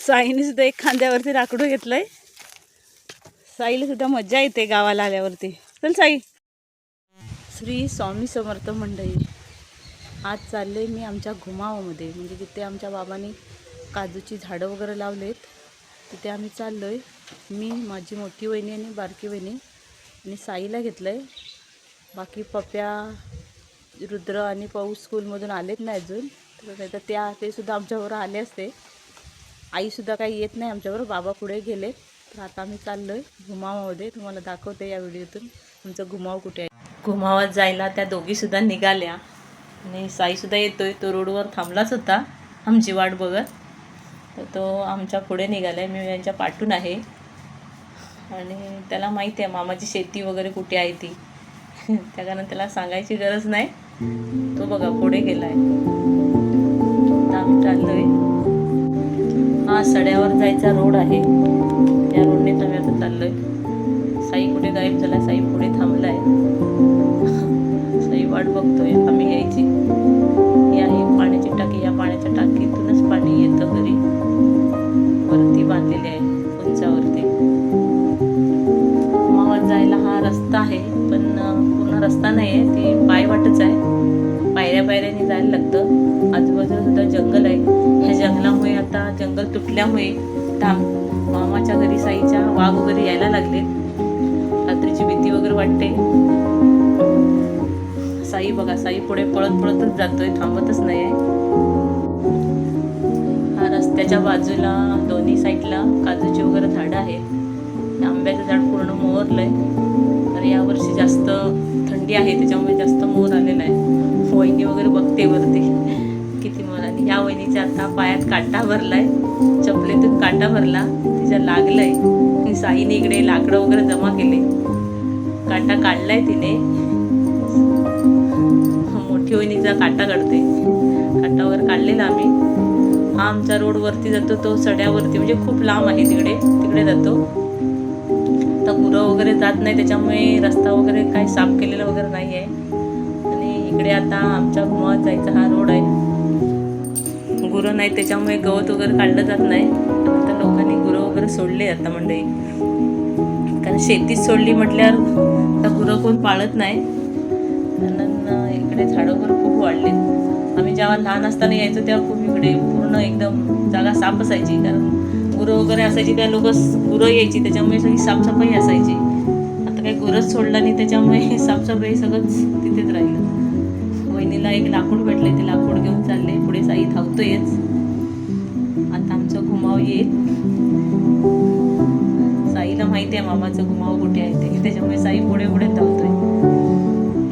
साईने सुद्धा एक खांद्यावरती राकडू घेतलंय. साईला सुद्धा मज्जा येते गावाला आल्यावरती. चल साई. श्री स्वामी समर्थ मंडळी आज चालले मी आमच्या घुमावामध्ये. म्हणजे जिथे आमच्या बाबांनी काजूची झाडं वगैरे लावलेत तिथे आम्ही चाललो आहे मी माझी मोठी वहिनी आणि बारकी वहिनी. आणि साईला घेतलं आहे बाकी पप्या रुद्र आणि पाऊस स्कूलमधून आलेत नाही अजून. तर नाही तर त्या ते सुद्धा आमच्याबरोबर आले असते. आईसुद्धा काही येत नाही आमच्याबरोबर. बाबा पुढे गेले. तर आता आम्ही चाललो आहे घुमावामध्ये. तुम्हाला दाखवते या व्हिडिओतून. तुमचं घुमाव कुठे आहे? घुमावात जायला त्या दोघीसुद्धा निघाल्या. आणि साईसुद्धा येतो आहे तो रोडवर थांबलाच होता. आमची वाट बघत. तर तो आमच्या पुढे निघाला आहे मी यांच्या पाठून आहे. आणि त्याला माहिती आहे मामाची शेती वगैरे कुठे आहे ती. त्या कारण त्याला सांगायची गरज नाही. तो बघा पुढे गेला आहे आम्ही चाललो आहे हा सड्यावर जायचा रोड आहे. त्या तर आम्ही आता चाललो आहे साई कुठे गायब झाला साई पुढे थांबलाय. साई वाट बघतोय. आम्ही यायची. सुटल्यामुळे तुटल्यामुळे धाम मामाच्या घरी साईच्या वाघ वगैरे यायला लागले. रात्रीची भीती वगैरे वाटते. साई बघा साई पुढे पळत पळतच जातोय थांबतच नाही आहे हा रस्त्याच्या बाजूला दोन्ही साईडला काजूची वगैरे झाडं आहेत. आंब्याचं झाड पूर्ण मोहरलंय. तर यावर्षी जास्त थंडी आहे त्याच्यामुळे जास्त मोहर आलेला आहे. वहिनी वगैरे बघते वरती. किती मोहर या ह्या वहिनीच्या आता पायात काटा भरलाय. चपलेतून काटा भरला. तिच्या लागलाय. आणि साईने इकडे लाकडं वगैरे जमा केले. काटा काढलाय तिने. मोठी वहिनीचा काटा काढते. काटा वगैरे काढलेला आम्ही. हा आमचा रोड वरती जातो तो सड्यावरती. म्हणजे खूप लांब आहे तिकडे. तिकडे जातो. आता गुरं वगैरे जात नाही. त्याच्यामुळे रस्ता वगैरे काही साफ केलेला वगैरे नाही आहे आणि इकडे आता आमच्या घुमावात जायचा हा रोड आहे. गुरं नाही त्याच्यामुळे गवत वगैरे काढलं जात नाही. आता लोकांनी गुरं वगैरे सोडले आता मंडळी. कारण शेतीच सोडली म्हटल्यावर आता गुरं कोण पाळत नाही. कारण इकडे झाडं वगैरे खूप वाढले आम्ही जेव्हा लहान असताना यायचो तेव्हा खूप इकडे पूर्ण एकदम जागा साफ असायची. कारण गुरं वगैरे असायची त्या लोक गुरं यायची त्याच्यामुळे सगळी साफसफाई असायची. आता काही गुरंच सोडला नाही त्याच्यामुळे साफसफाई सगळंच तिथेच राहिलं. वहिनीला एक लाकूड भेटले ते लाकूड घेऊन चालले. पुढे साई धावतोयच. आता आमचं घुमाव येईल. साईला माहिती आहे मामाचं घुमाव कुठे आहे ते. त्याच्यामुळे साई पुढे पुढे धावतोय.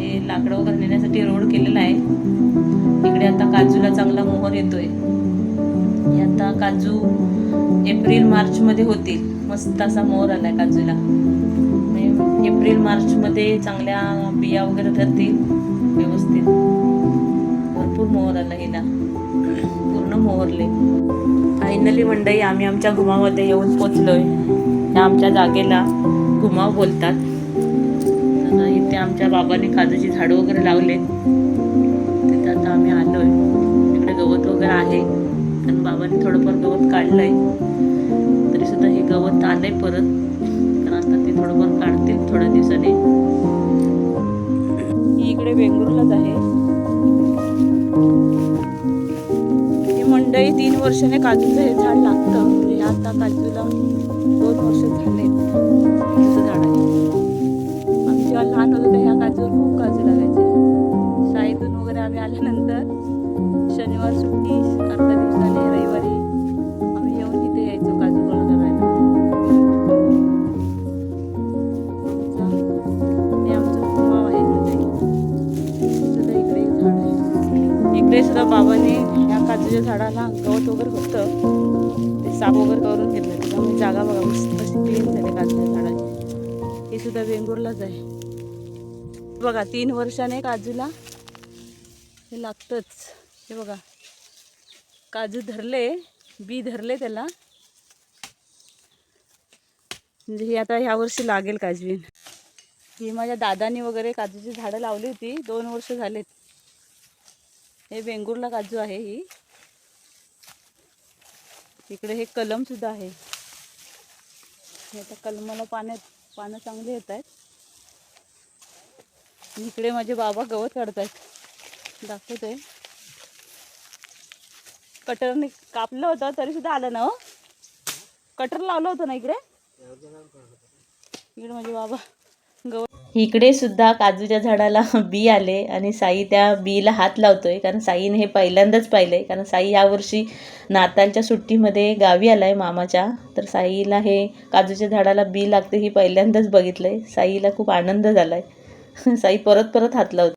हे लाकडं वगैरे नेण्यासाठी रोड केलेला आहे. इकडे आता काजूला चांगला मोहर येतोय. आता काजू एप्रिल मार्च मध्ये होतील. मस्त असा मोहर आलाय काजूला. म्हणजे एप्रिल मार्च मध्ये चांगल्या बिया वगैरे धरतील. व्यवस्थित. भरपूर मोहर आला हिला पूर्ण मोहरले फायनली मंडई आम्ही आमच्या घुमामध्ये येऊन पोचलोय. या आमच्या जागेला घुमाव बोलतात. इथे आमच्या बाबाने काजूची झाडं वगैरे लावले. तिथे आता आम्ही आलोय. इकडे गवत वगैरे आहे. पण बाबाने थोडंफार गवत काढलंय. तरी सुद्धा हे गवत आलंय परत. तर आता ते थोडंफार काढतील थोड्या दिवसाने. ही इकडे वेंगुर्लाच आहे. ही मंडई तीन वर्षाने काजूचं हे झाड लागतं. म्हणजे आता काजूला दोन वर्ष झाले. काजूचं झाड आहे. आम्ही जेव्हा लहान होतो तेव्हा ह्या काजूवर खूप काजू लागायचे. शाळेतून वगैरे आम्ही आल्यानंतर शनिवार सुट्टी करतात झाडाची सुद्धा वेंगुर्लाच आहे बघा तीन वर्षाने काजूला हे लागतंच. हे बघा काजू धरले बी धरले त्याला. म्हणजे ही आता ह्या वर्षी लागेल काजवीन ही माझ्या दादानी वगैरे काजूची झाडं लावली होती दोन वर्ष झालेत. हे वेंगुर्ला काजू आहे ही. इकडे हे कलम सुद्धा आहे. हे आता कलमाला पाण्यात पानं चांगली येत आहेत. इकडे माझे बाबा गवत काढतायत. दाखवते कटरने कापलं होतं तरी सुद्धा आलं ना हो? कटर लावलं होतं ना इकडे? इकडे माझे बाबा. इकडे सुद्धा काजूच्या झाडाला बी आले आणि साई त्या बीला हात लावतोय कारण साईने हे पहिल्यांदाच पाहिलंय कारण साई यावर्षी नातालच्या सुट्टीमध्ये गावी आलाय मामाच्या. तर साईला हे काजूच्या झाडाला बी लागते ही पहिल्यांदाच बघितलंय. साईला खूप आनंद झालाय. साई परत परत हात लावते.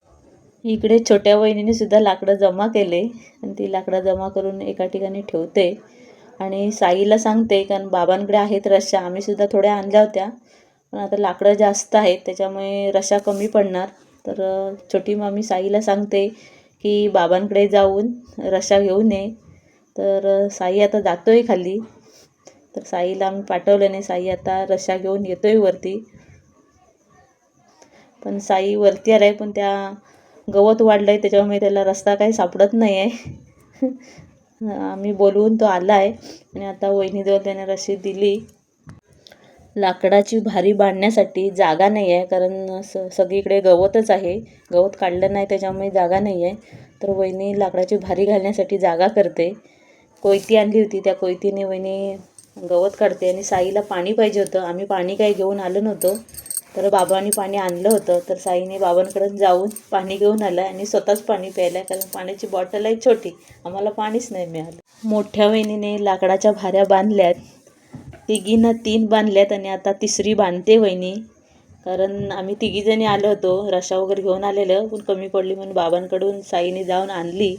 इकडे छोट्या वहिनीने सुद्धा लाकडं जमा केले आणि ती लाकडं जमा करून एका ठिकाणी ठेवते. आणि साईला सांगते कारण बाबांकडे आहेत रश्या आम्ही सुद्धा थोड्या आणल्या होत्या. पण आता लाकडं जास्त आहेत त्याच्यामुळे रशा कमी पडणार. तर छोटी मामी साईला सांगते की बाबांकडे जाऊन रशा घेऊन ये. तर साई आता जातो आहे खाली. तर साईला आम्ही पाठवलं नाही साई आता रशा घेऊन येतो आहे वरती. पण साई वरती आलाय पण त्या गवत वाढलं आहे त्याच्यामुळे त्याला रस्ता काही सापडत नाही आहे आम्ही बोलवून तो आला आहे आणि आता वहिनीजवळ त्याने रशी दिली. लाकडाची भारी बांधण्यासाठी जागा नाही आहे कारण स सगळीकडे गवतच आहे. गवत काढलं नाही त्याच्यामुळे जागा नाही आहे तर वहिनी लाकडाची भारी घालण्यासाठी जागा करते. कोयती आणली होती त्या कोयतीने वहिनी गवत काढते आणि साईला पाणी पाहिजे होतं. आम्ही पाणी काही घेऊन आलो नव्हतो. तर बाबांनी पाणी आणलं होतं. तर साईने बाबांकडून जाऊन पाणी घेऊन आलं आणि स्वतःच पाणी प्यायलं कारण पाण्याची बॉटल आहे छोटी. आम्हाला पाणीच नाही मिळालं. मोठ्या वहिनीने लाकडाच्या भाऱ्या बांधल्यात. तिघींना तीन बांधल्यात आणि आता तिसरी बांधते वहिनी. कारण आम्ही तिघीजणी आलो होतो रशा वगैरे घेऊन आलेलं पण कमी पडली म्हणून बाबांकडून साईने जाऊन आणली.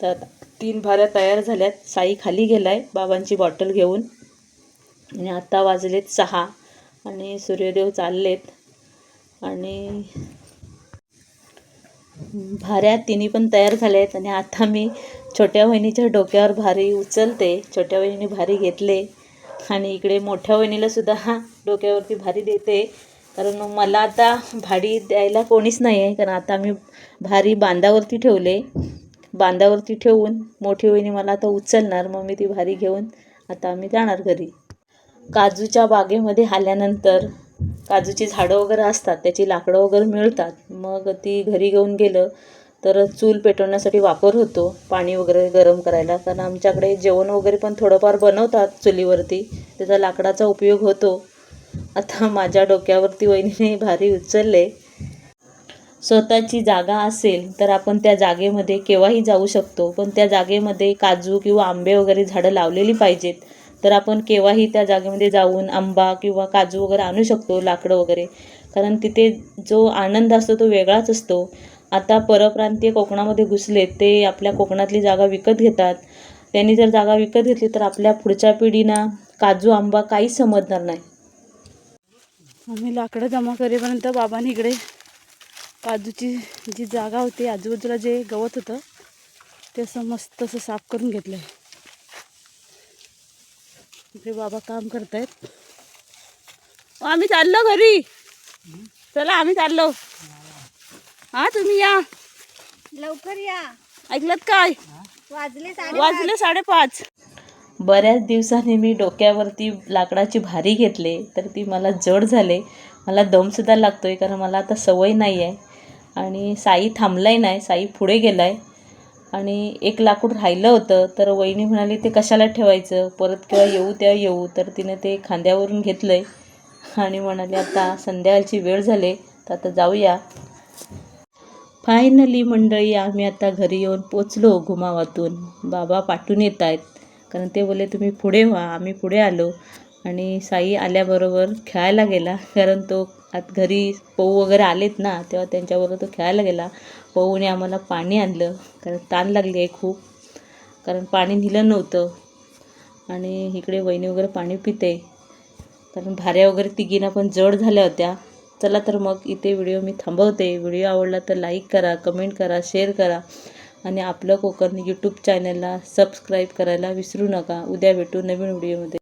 तर तीन भाऱ्या तयार झाल्यात साई खाली गेलाय बाबांची बॉटल घेऊन. आणि आत्ता वाजलेत सहा आणि सूर्यदेव चाललेत. आणि भाऱ्या तिन्ही पण तयार झाल्या आहेत आणि आता मी छोट्या वहिनीच्या डोक्यावर भारी उचलते छोट्या वहिनीने भारी घेतले. आणि इकडे मोठ्या वहिनीलासुद्धा हा डोक्यावरती भारी देते. कारण मला आता भाडी द्यायला कोणीच नाही आहे कारण आता मी भारी बांधावरती ठेवले. बांधावरती ठेवून मोठी वहिनी मला आता उचलणार. मग मी ती भारी घेऊन आता आम्ही जाणार घरी. काजूच्या बागेमध्ये आल्यानंतर काजूची झाडं वगैरे असतात. त्याची लाकडं वगैरे मिळतात. मग ती घरी घेऊन गेलं. तर चूल पेटवण्यासाठी वापर होतो पाणी वगैरे गरम करायला. कारण आमच्याकडे जेवण वगैरे पण थोडंफार बनवतात चुलीवरती. त्याचा लाकडाचा उपयोग होतो. आता माझ्या डोक्यावरती वहिनीने भारी उचलले. स्वतःची जागा असेल तर आपण त्या जागेमध्ये केव्हाही जाऊ शकतो. पण त्या जागेमध्ये काजू किंवा आंबे वगैरे झाडं लावलेली पाहिजेत. तर आपण केव्हाही त्या जागेमध्ये जाऊन आंबा किंवा काजू वगैरे आणू शकतो लाकडं वगैरे. कारण तिथे जो आनंद असतो तो वेगळाच असतो. आता परप्रांतीय कोकणामध्ये घुसले ते आपल्या कोकणातली जागा विकत घेतात. त्यांनी जर जागा विकत घेतली तर आपल्या पुढच्या पिढीना काजू आंबा काहीच समजणार नाही. आम्ही लाकडं जमा करेपर्यंत बाबांनी इकडे काजूची जी जागा होती आजूबाजूला जे गवत होतं ते असं मस्त असं साफ करून घेतलं आहे इकडे बाबा काम करतायत. आम्ही चाललो घरी. चला आम्ही चाललो. हा तुम्ही या. लवकर या. ऐकलत काय? वाजले साडे वाजले साडेपाच. बऱ्याच दिवसांनी मी डोक्यावरती लाकडाची भारी घेतले तर ती मला जड झाले. मला दमसुद्धा लागतोय कारण मला आता सवय नाही आहे आणि साई थांबलाय नाही साई पुढे गेलाय. आणि एक लाकूड राहिलं होतं तर वहिनी म्हणाली ते कशाला ठेवायचं? परत केव्हा येऊ तेव्हा येऊ. तर तिने ते खांद्यावरून घेतलंय. आणि म्हणाले आता संध्याकाळची वेळ झाले तर आता जाऊया. फायनली मंडळी आम्ही आता घरी येऊन पोचलो घुमावातून. बाबा पाठून येत आहेत. कारण ते बोलले तुम्ही पुढे व्हा आम्ही पुढे आलो. आणि साई आल्याबरोबर खेळायला गेला. कारण तो आत घरी पऊ वगैरे आलेत ना तेव्हा त्यांच्याबरोबर तो खेळायला गेला. पऊने आम्हाला पाणी आणलं. कारण ताण लागली आहे खूप. कारण पाणी नेलं नव्हतं. आणि इकडे वहिनी वगैरे पाणी पिते. कारण भाऱ्या वगैरे तिघींना पण जड झाल्या होत्या. चला तर मग इथे व्हिडिओ मी थांबवते. व्हिडिओ आवडला तर लाईक करा कमेंट करा शेअर करा. आणि आपलं कोकण यूट्यूब चॅनलला सबस्क्राईब करायला विसरू नका. उद्या भेटू नवीन व्हिडिओमध्ये.